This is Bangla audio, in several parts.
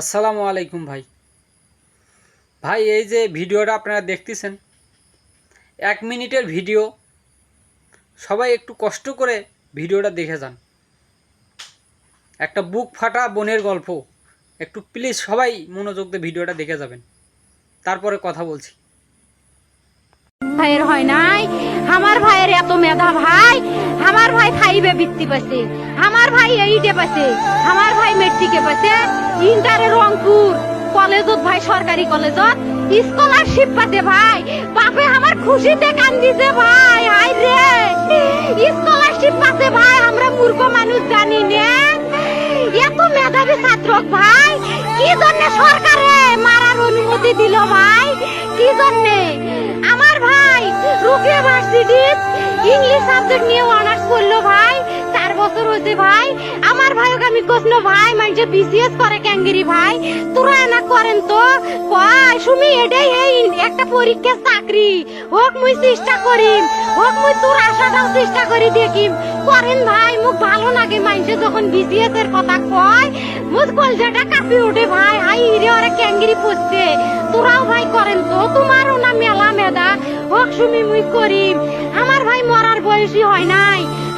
আসসালামু আলাইকুম ভাই। ভাই, এই যে ভিডিওটা আপনারা দেখতেছেন, এক মিনিটের ভিডিও। সবাই একটু কষ্ট করে ভিডিওটা দেখে যান। একটা বুক ফাটা বোনের গল্প। একটু প্লিজ সবাই মনোযোগ দিয়ে ভিডিওটা দেখে যাবেন। তারপরে কথা বলছি। ভাইয়ের হয় নাই? আমার ভাইয়ের এত মেধা ভাই, আমার ভাই ফাইভে বৃত্তি পাইছে, আমার ভাই এইটে পাইছে, আমার ভাই মেট্রিকে পাইছে। ইন্টারে রংপুর। কলেজত ভাই, সরকারি কলেজত। স্কলারশিপ পাতে ভাই। বাপে আমার খুশিতে কান্দিছে ভাই। হাই রে। স্কলারশিপ পাতে ভাই, আমরা মূর্খ মানুষ জানি না। এত মেধাবী ছাত্র ভাই, কি জন্য সরকারে মারার অনুমতি দিল ভাই? কি জন্যে? আমার ভাই রুকিয়া ভার্সিটি ইংলিশ সাবজেক্ট নিয়ে অনার্স করল ভাই। চার বছর হয়েছে ভাই। আমি কৃষ্ণ ভাই মানে বিসিএস করে ক্যাঙ্গেরি ভাই? তোরা না করেন তো? কয়, সুমি, এটাই এই একটা পরীক্ষা চাকরি। হোক, মুই চেষ্টা করিম। হোক, মুই তোর আশাটাও চেষ্টা করি দেখিম। করেন ভাই, মুখ ভালো লাগে মানুষে যখন বিসিএস এর কথা কয়। মুখ কলজাটা কাঁপি ওঠে ভাই। হাই রে ওরা ক্যাঙ্গেরি পড়ছে তোরাও ভাই করেন তো। তোমারও না মেলা মেদা হোক, সুমি, মুই করিম। আমার ভাই মরার বয়সী হয় নাই।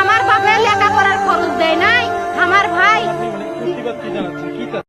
আমার বাপে লেখাপড়ার খরচ দেয় নাই। আমার ভাই